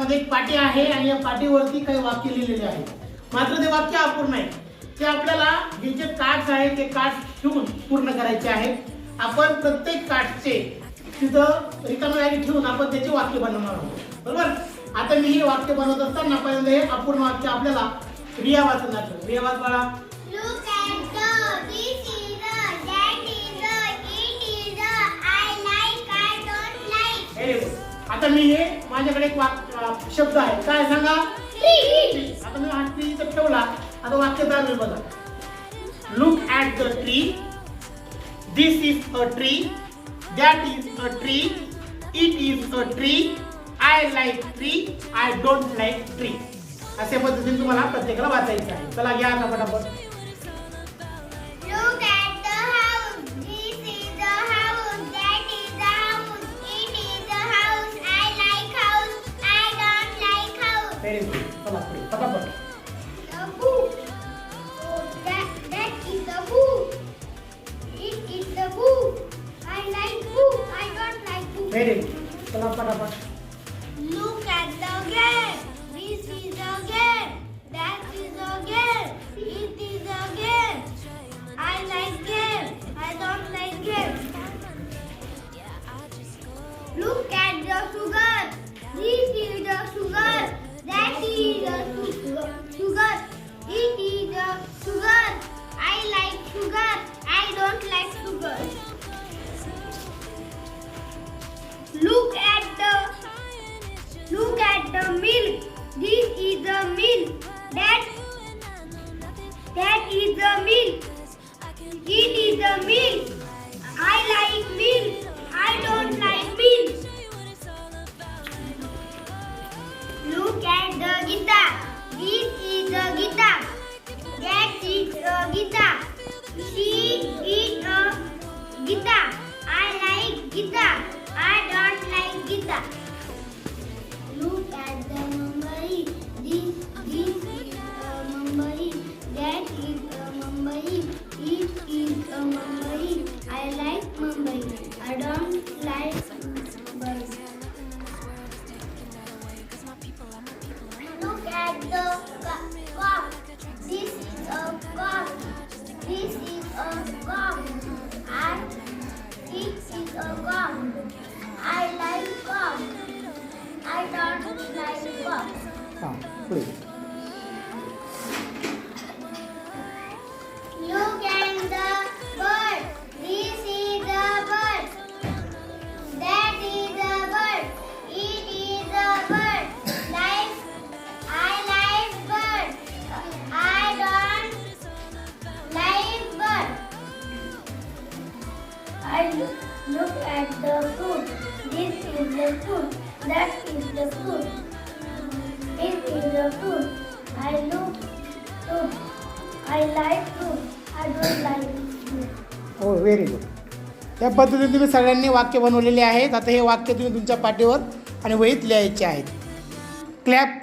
त्यामध्ये एक पाटी आहे आणि या पाटीवरती काही वाक्य लिहिलेले आहे. मात्र ते वाक्य अपूर्ण आहे. ते आपल्याला हे जे कार्ड्स आहेत ते कार्ड्स ठेवून पूर्ण करायचे आहेत. आपण प्रत्येक कार्डचे तिथं रिकाम्या जागी ठेवून आपण त्याचे वाक्य बनवणार आहोत. बरोबर? आता मी हे वाक्य बनवत असताना पहिल्यांदा हे अपूर्ण वाक्य आपल्याला रिया वाचणार रिया वाचवाळा मी हे माझ्याकडे एक वाक अं, शब्द आहे. काय सांगा. आता मी हा ट्री इथं ठेवला. आता वाक्य होईल बघा. Look at the tree this is a tree that is a tree it is a tree I like tree I don't like tree अशा पद्धतीने तुम्हाला प्रत्येकाला वाचायचं आहे. चला घ्या आता पटापट. Very good. Chalo patapat. Look at the game. This is a game. That is a game. It is a game. I like game. I don't like game. Look at the sugar. This is the sugar. Milk. That that is the milk. It is the milk. I like milk. I don't like milk. Look at the guitar. This is the guitar. That is the guitar. She is A gum. I eat a gum. I like gum. I don't like gum. Ah, please. At the food. This is the food. That is the food. This is the food. I look food. I like food. I don't like food. हो very good त्या पद्धतीने तुम्ही सगळ्यांनी वाक्य बनवलेले आहेत आता हे वाक्य तुम्ही तुमच्या पाठीवर आणि वहीत लिहायचे आहेत क्लॅप